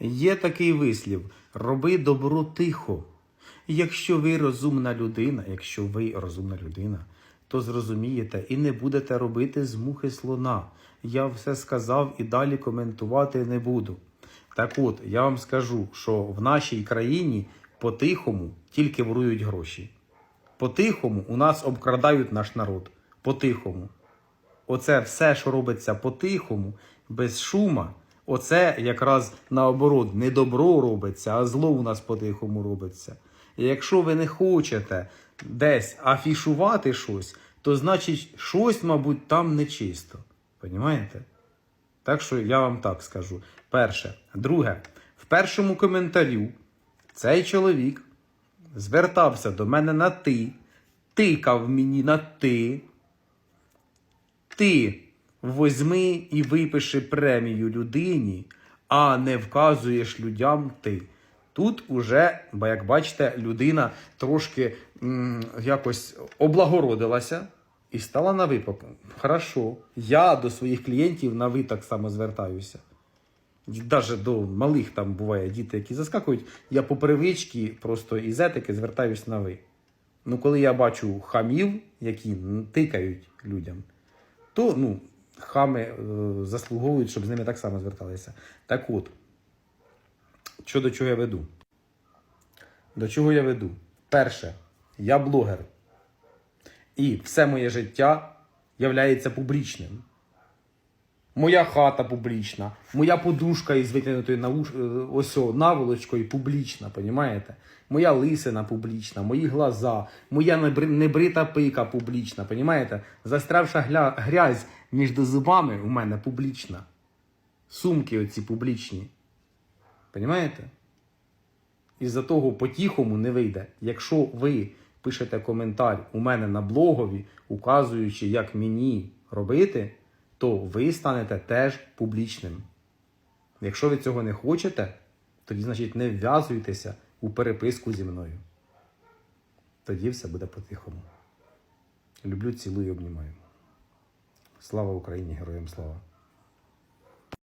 Є такий вислів: роби добро тихо. Якщо ви розумна людина, якщо ви розумна людина, то зрозумієте і не будете робити з мухи слона. Я все сказав і далі коментувати не буду. Так от, я вам скажу, що в нашій країні по-тихому тільки ворують гроші. По-тихому у нас обкрадають наш народ. По-тихому. Оце все, що робиться по-тихому, без шума, оце якраз наоборот, не добро робиться, а зло у нас по-тихому робиться. І якщо ви не хочете десь афішувати щось, то значить щось, мабуть, там нечисто. Понімаєте? Так що я вам так скажу. Перше. Друге, в першому коментарю цей чоловік звертався до мене на ти, тикав мені на ти. Ти возьми і випиши премію людині, а не вказуєш людям ти. Тут уже, бо як бачите, людина трошки м, якось облагородилася і стала на ви. Хорошо. Я до своїх клієнтів на ви так само звертаюся. Навіть до малих там буває діти, які заскакують, я по привичці просто із етики звертаюсь на ви. Ну, коли я бачу хамів, які тикають людям, то ну, хами е, заслуговують, щоб з ними так само зверталися. Так от, що до чого я веду? До чого я веду? Перше, я блогер. І все моє життя являється публічним. Моя хата публічна, моя подушка із витягнутою науш... е, ось наволочкою публічна, понімаєте? Моя лисина публічна, мої глаза, моя небри- небрита пика публічна, понімаєте? Застрявша гля... грязь між зубами у мене публічна. Сумки оці публічні. Понімаєте? Із-за того по-тихому не вийде. Якщо ви пишете коментар у мене на блогові, указуючи, як мені робити, то ви станете теж публічним. Якщо ви цього не хочете, тоді, значить, не вв'язуйтеся у переписку зі мною. Тоді все буде по-тихому. Люблю, цілую, обнімаю. Слава Україні, героям слава!